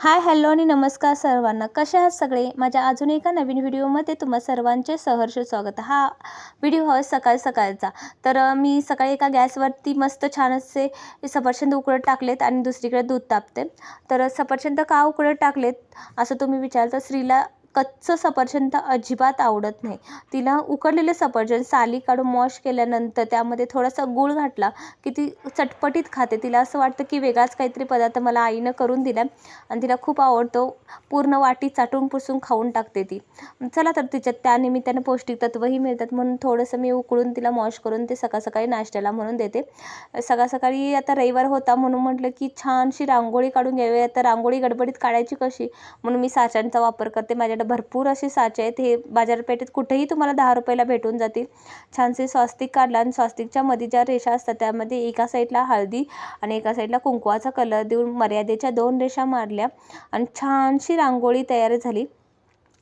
Hi hello आणि नमस्कार सर्वांना. कसे आहात सगळे? माझ्या अजून एका नवीन व्हिडिओमध्ये तुम्हा सर्वांचे सहर्ष स्वागत. हा व्हिडिओ हवा सकाळ सकाळचा. तर मी सकाळी एका गॅसवरती मस्त छान असे सफरचंद उकळत टाकलेत आणि दुसरीकडे दूध तापते. तर सफरचंद का उकळत टाकलेत? असं तुम्ही विचार तर स्त्रीला कच्चं सफरचंद तर अजिबात आवडत नाही. तिला उकडलेले सफरचंद साली काढून मॉश केल्यानंतर त्यामध्ये थोडासा गूळ घातला की ती चटपटीत खाते. तिला असं वाटतं की वेगळाच काहीतरी पदार्थ मला आईनं करून दिला आणि तिला खूप आवडतो. पूर्ण वाटी चाटून पुसून खाऊन टाकते ती. चला तर तिच्यात त्या निमित्तानं पौष्टिक तत्वही मिळतात. म्हणून थोडंसं मी उकळून तिला मॉश करून ते सकाळ सकाळी नाश्त्याला म्हणून देते. सकाळ सकाळी आता रविवार होता म्हणून म्हटलं की छानशी रांगोळी काढून घ्यावी. आता रांगोळी गडबडीत काढायची कशी? म्हणून मी साच्यांचा वापर करते. माझ्या भरपूर असे साचे आहेत. हे बाजारपेठेत कुठेही तुम्हाला दहा रुपयाला भेटून जातील. छानसे स्वास्तिक काढला आणि स्वास्तिकच्या मध्ये ज्या रेषा असतात त्यामध्ये एका साईडला हळदी आणि एका साईडला कुंकवाचा कलर देऊन मर्यादेच्या दोन रेषा मारल्या आणि छानशी रांगोळी तयार झाली.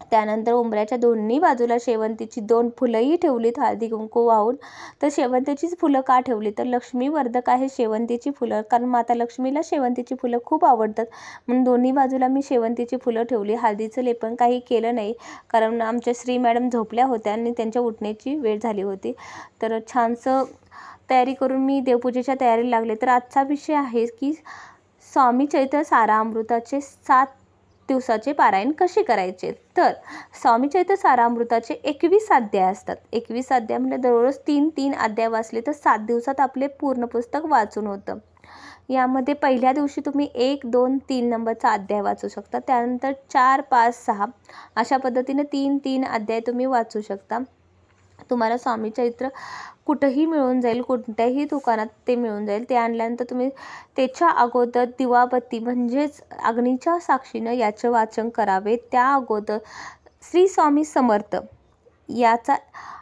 त्यानंतर उंबऱ्याच्या दोन्ही बाजूला शेवंतीची दोन फुलंही ठेवलीत हळदी कुंकू वाहून. तर शेवंतीचीच फुलं का ठेवली? तर लक्ष्मीवर्धक आहे शेवंतीची फुलं कारण माता लक्ष्मीला शेवंतीची फुलं खूप आवडतात. म्हणून दोन्ही बाजूला मी शेवंतीची फुलं ठेवली. हळदीचं लेपन काही केलं नाही कारण आमच्या श्री मॅडम झोपल्या होत्या आणि त्यांच्या उठण्याची वेळ झाली होती. तर छानसं तयारी करून मी देवपूजेच्या तयारीला लागले. तर आजचा विषय आहे की स्वामी चैत्र सारामृताचे सात दिवसाचे पारायण कसे करायचे? तर स्वामी चैत्र सारामृताचे एकवीस अध्याय असतात. एकवीस अध्याय म्हणजे दररोज तीन तीन अध्याय वाचले तर सात दिवसात आपले पूर्ण पुस्तक वाचून होतं. यामध्ये पहिल्या दिवशी तुम्ही एक दोन तीन नंबरचा अध्याय वाचू शकता. त्यानंतर चार पाच सहा अशा पद्धतीने तीन तीन अध्याय तुम्ही वाचू शकता. तुम्हाला स्वामी चैत्र कुठंही मिळून जाईल कोणत्याही दुकानात ते मिळून जाईल. ते आणल्यानंतर तुम्ही त्याच्या अगोदर दिवाबत्ती म्हणजेच अग्नीच्या साक्षीनं याचं वाचन करावे. त्या अगोदर श्री स्वामी समर्थ याचा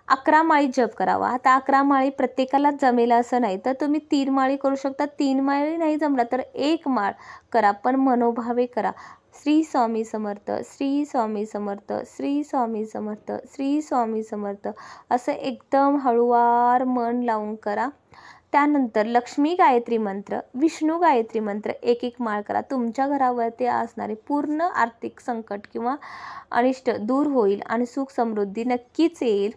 अकरा माळी जप करावा. आता अकरा माळी प्रत्येकाला जमेल असं नाही तर तुम्ही तीन माळी करू शकता. तीन माळी नाही जमला तर एक माळ करा पण मनोभावे करा. श्री स्वामी समर्थ श्री स्वामी समर्थ श्री स्वामी समर्थ श्री स्वामी समर्थ असं एकदम हळूवार मन लावून करा. त्यानंतर लक्ष्मी गायत्री मंत्र विष्णू गायत्री मंत्र एक एक माळ करा. तुमच्या घरावरती असणारे पूर्ण आर्थिक संकट किंवा अनिष्ट दूर होईल आणि सुख समृद्धी नक्कीच येईल.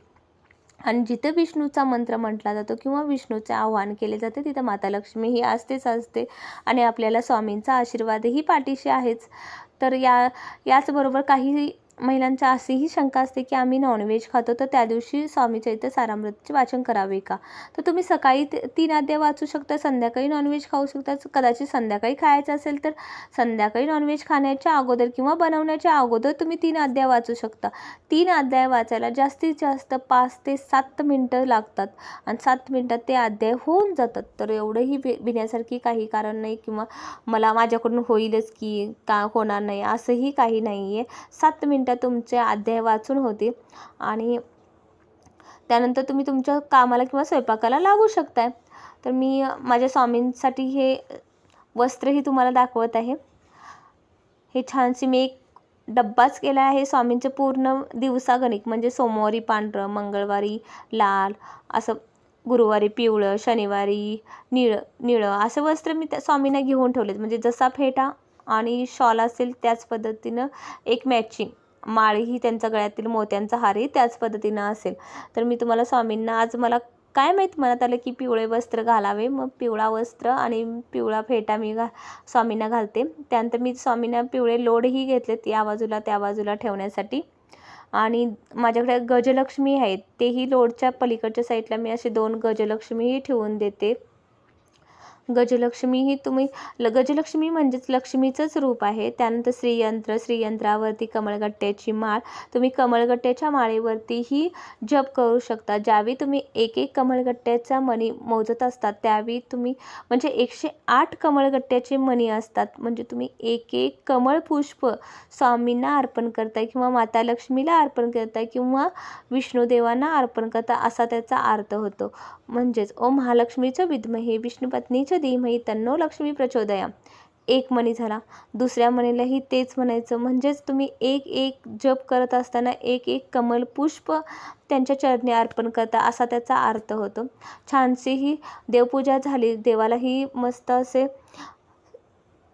आणि जिथं विष्णूचा मंत्र म्हटला जातो किंवा विष्णूचे आव्हान केले जाते तिथं माता लक्ष्मी ही असतेच असते आणि आपल्याला स्वामींचा आशीर्वादही पाठीशी आहेच. तर या याचबरोबर काही महिलांच्या अशीही शंका असते की आम्ही नॉनव्हेज खातो तर त्या दिवशी स्वामी चैत्र सारामृतचे वाचन करावे का? तर तुम्ही सकाळी ते- तीन अध्याय वाचू शकता संध्याकाळी नॉनव्हेज खाऊ शकता. कदाचित संध्याकाळी खायचं असेल तर संध्याकाळी नॉनव्हेज खाण्याच्या अगोदर किंवा बनवण्याच्या अगोदर तुम्ही तीन अध्याय वाचू शकता. तीन अध्याय वाचायला जास्तीत जास्त पाच ते सात मिनटं लागतात आणि सात मिनटात ते अध्याय होऊन जातात. तर एवढंही भि भिण्यासारखी काही कारण नाही किंवा मला माझ्याकडून होईलच की का होणार नाही असंही काही नाही आहे सात मिनटात तुमचे अध्याय वाचून होतील. आणि त्यानंतर तुम्ही तुमच्या कामाला किंवा स्वयंपाकाला लागू शकताय. तर मी माझ्या स्वामींसाठी हे वस्त्रही तुम्हाला दाखवत आहे. हे छानशी मी एक डब्बाच केला आहे स्वामींचे पूर्ण दिवसागणिक. म्हणजे सोमवारी पांढरं मंगळवारी लाल असं गुरुवारी पिवळं शनिवारी निळं निळं असं वस्त्र मी त्या स्वामींना घेऊन ठेवलेत. म्हणजे जसा फेटा आणि शॉल असेल त्याच पद्धतीनं एक मॅचिंग माळीही त्यांच्या गळ्यातील मोत्यांचा हारही त्याच पद्धतीनं असेल. तर मी तुम्हाला स्वामींना आज मला काय माहीत मनात आलं की पिवळे वस्त्र घालावे मग पिवळा वस्त्र आणि पिवळा फेटा मी घा स्वामींना घालते. त्यानंतर मी स्वामींना पिवळे लोडही घेतलेत या बाजूला त्या बाजूला ठेवण्यासाठी. आणि माझ्याकडे गजलक्ष्मी आहेत तेही लोडच्या पलीकडच्या साईडला मी असे दोन गजलक्ष्मीही ठेवून देते. गजलक्ष्मी ही तुम्ही ल गजलक्ष्मी म्हणजेच लक्ष्मीचंच रूप आहे. त्यानंतर श्रीयंत्र श्रीयंत्रावरती कमळगट्ट्याची माळ. तुम्ही कमळगट्ट्याच्या माळेवरतीही जप करू शकता. ज्यावेळी तुम्ही एक एक कमळगट्ट्याचा मणी मोजत असतात त्यावेळी तुम्ही म्हणजे एकशे आठ कमळगट्ट्याचे मणी असतात. म्हणजे तुम्ही एक एक कमळ पुष्प स्वामींना अर्पण करताय किंवा माता लक्ष्मीला अर्पण करताय किंवा विष्णुदेवांना अर्पण करता असा त्याचा अर्थ होतो. म्हणजेच ओ महालक्ष्मीचं विद्महे विष्णुपत्नीचं धीमही तन्नो लक्ष्मी प्रचोदया. एक मणी झाला. दुसऱ्या मणीलाही तेच म्हणायचं. म्हणजेच तुम्ही एक एक जप करत असताना एक एक कमल पुष्प त्यांच्या चरणी अर्पण करता असा त्याचा अर्थ होतो. छानशी ही देवपूजा झाली. देवालाही मस्त असे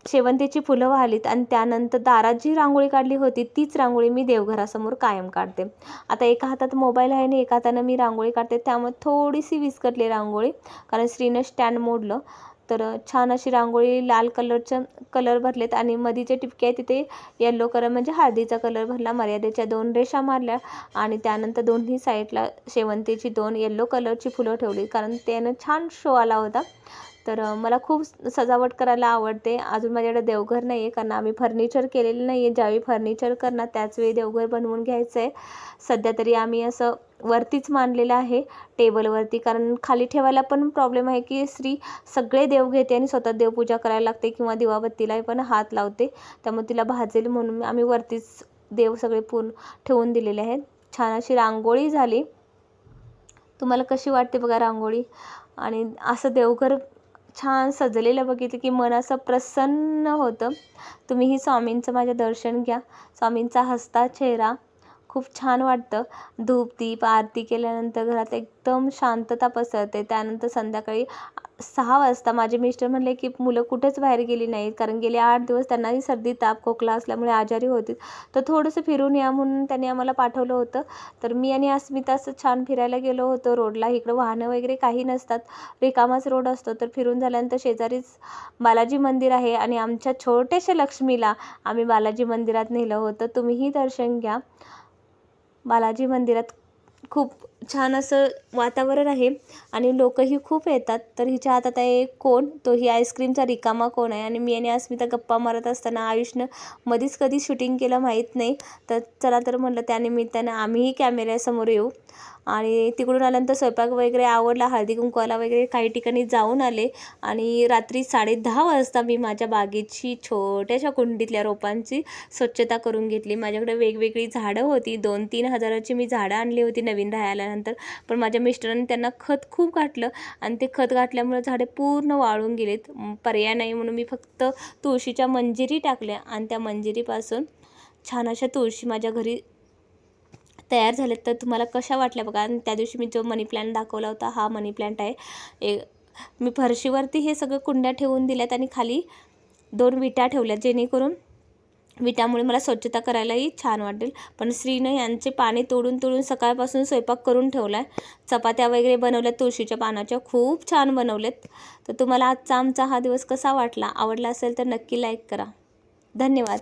शेवंतीची फुलं वाहलीत आणि त्यानंतर दारात जी रांगोळी काढली होती तीच रांगोळी मी देवघरासमोर कायम काढते. आता एका हातात मोबाईल आहे आणि एका हातानं मी रांगोळी काढते. त्यामुळे थोडीशी विस्कटली रांगोळी कारण स्त्रीनं स्टँड मोडलं. तर छान अशी रांगोळी लाल कलरचं कलर भरलेत आणि मध्ये जे टिपके आहे तिथे येल्लो कलर म्हणजे हळदीचा कलर भरला मर्यादेच्या दोन रेषा मारल्या आणि त्यानंतर दोन्ही साईडला शेवंतीची दोन येल्लो कलरची फुलं ठेवली. कारण त्यानं छान शो आला होता. तर मला खूप सजावट करायला आवडते. अजून माझ्याकडे देवघर नाही आहे कारण आम्ही फर्निचर केलेलं नाही आहे ज्यावेळी फर्निचर करणार त्याचवेळी देवघर बनवून घ्यायचं आहे सध्या तरी आम्ही असं वरतीच मांडलेलं आहे टेबलवरती कारण खाली ठेवायला पण प्रॉब्लेम आहे की स्त्री सगळे देव घेते आणि स्वतः देवपूजा करायला लागते किंवा दिवाबत्तीलाही पण हात लावते. त्यामुळे तिला भाजेल म्हणून आम्ही वरतीच देव सगळे पूर्ण ठेवून दिलेले आहेत. छान अशी रांगोळी झाली. तुम्हाला कशी वाटते बघा रांगोळी? आणि असं देवघर छान सजलेलं बघितलं की मन असं प्रसन्न होतं. तुम्हीही स्वामींचं माझ्या दर्शन घ्या. स्वामींचा हसता चेहरा खूप छान वाटतं. धूप दीप आरती केल्यानंतर घरात एकदम शांतता पसरते. त्यानंतर संध्याकाळी सहा वाजता माझे मिस्टर म्हणले की मुलं कुठेच बाहेर गेली नाहीत कारण गेले आठ दिवस त्यांनाही सर्दी ताप खोकला असल्यामुळे आजारी होती तर थोडंसं फिरून या म्हणून त्यांनी आम्हाला पाठवलं होतं. तर मी आणि अस्मिता असं छान फिरायला गेलो होतो. रोडला इकडं वाहनं वगैरे काही नसतात. रिकामाच रोड असतो. तर फिरून झाल्यानंतर शेजारीच बालाजी मंदिर आहे आणि आमच्या छोट्याशा लक्ष्मीला आम्ही बालाजी मंदिरात नेलं होतं. तुम्हीही दर्शन घ्या. बालाजी मंदिरात खूप छान असं वातावरण आहे आणि लोकही खूप येतात. तर हिच्या हातात आहे एक कोण? तो ही आईस्क्रीमचा रिकामा कोण आहे? आणि मी आणि अस्मिता गप्पा मारत असताना आयुषनं मधीच कधी शूटिंग केलं माहीत नाही. तर चला तर म्हटलं त्यानिमित्तानं आम्हीही कॅमेऱ्यासमोर येऊ. आणि तिकडून आल्यानंतर स्वयंपाक वगैरे आवडला हळदी कुंकवाला वगैरे काही ठिकाणी जाऊन आले. आणि रात्री साडे दहा वाजता मी माझ्या बागेची छोट्याशा कुंडीतल्या रोपांची स्वच्छता करून घेतली. माझ्याकडे वेगवेगळी झाडं होती. दोन तीन हजाराची मी झाडं आणली होती नवीन राहायला. राहिल्यानंतर पण माझ्या मिस्टरांनी त्यांना खत खूप घातलं आणि ते खत घातल्यामुळे झाडे पूर्ण वाळून गेलेत. पर्याय नाही म्हणून मी फक्त तुळशीच्या मंजिरी टाकल्या आणि त्या मंजिरीपासून छान अशा तुळशी माझ्या घरी तयार झालेत तर तुम्हाला कशा वाटल्या बघा? आणि त्या दिवशी मी जो मनी प्लॅन्ट दाखवला होता हा मनी प्लॅन्ट आहे. ए मी फरशीवरती हे सगळं कुंड्या ठेवून दिल्यात आणि खाली दोन विटा ठेवल्यात जेणेकरून विटामुळे मला स्वच्छता करायलाही छान वाटेल. पण स्त्रीनं यांचे पाणी तोडून तोडून सकाळपासून स्वयंपाक करून ठेवला आहे चपात्या वगैरे बनवल्यात तुळशीच्या पानाच्या खूप छान बनवलेत. तर तुम्हाला आजचा आमचा हा दिवस कसा वाटला? आवडला असेल तर नक्की लाईक करा. धन्यवाद.